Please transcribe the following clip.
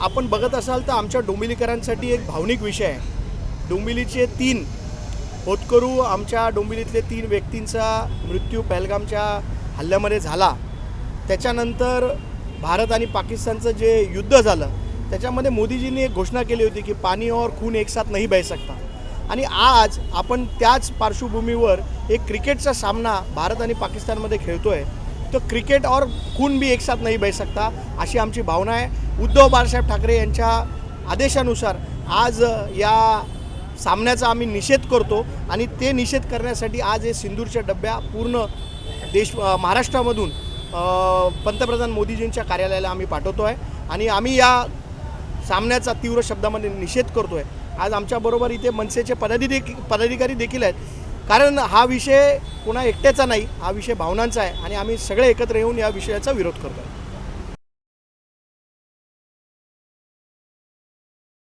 आपण बघत असाल तर आमच्या डोंबिवलीकरांसाठी एक भावनिक विषय आहे. डोंबिवलीचे तीन होतकरू आमच्या डोंबिवलीतले तीन व्यक्तींचा मृत्यू पहलगामच्या हल्ल्यामध्ये झाला. त्याच्यानंतर भारत आणि पाकिस्तानचं जे युद्ध झालं त्याच्यामध्ये मोदीजींनी एक घोषणा केली होती की पाणी और खून एक साथ नाही बह सकता आणि आज आपण त्याच पार्श्वभूमीवर एक क्रिकेटचा सामना भारत आणि पाकिस्तानमध्ये खेळतो आहे तो क्रिकेट और खून भी एक साथ नाही बह सकता अशी आमची भावना आहे. उद्धव बाळासाहेब ठाकरे यांच्या आदेशानुसार आज या सामन्याचा आम्ही निषेध करतो आणि ते निषेध करण्यासाठी आज हे सिंदूरच्या डब्या पूर्ण देश महाराष्ट्रामधून पंतप्रधान मोदीजींच्या कार्यालयाला आम्ही पाठवतो आहे आणि आम्ही या सामन्याचा तीव्र शब्दामध्ये निषेध करतो आहे आज आमच्याबरोबर इथे मनसेचे पदाधिक पदाधिकारी देखील आहेत. कारण हा विषय पुन्हा एकट्याचा नाही हा विषय भावनांचा आहे आणि आम्ही सगळे एकत्र येऊन या विषयाचा विरोध करतो आहे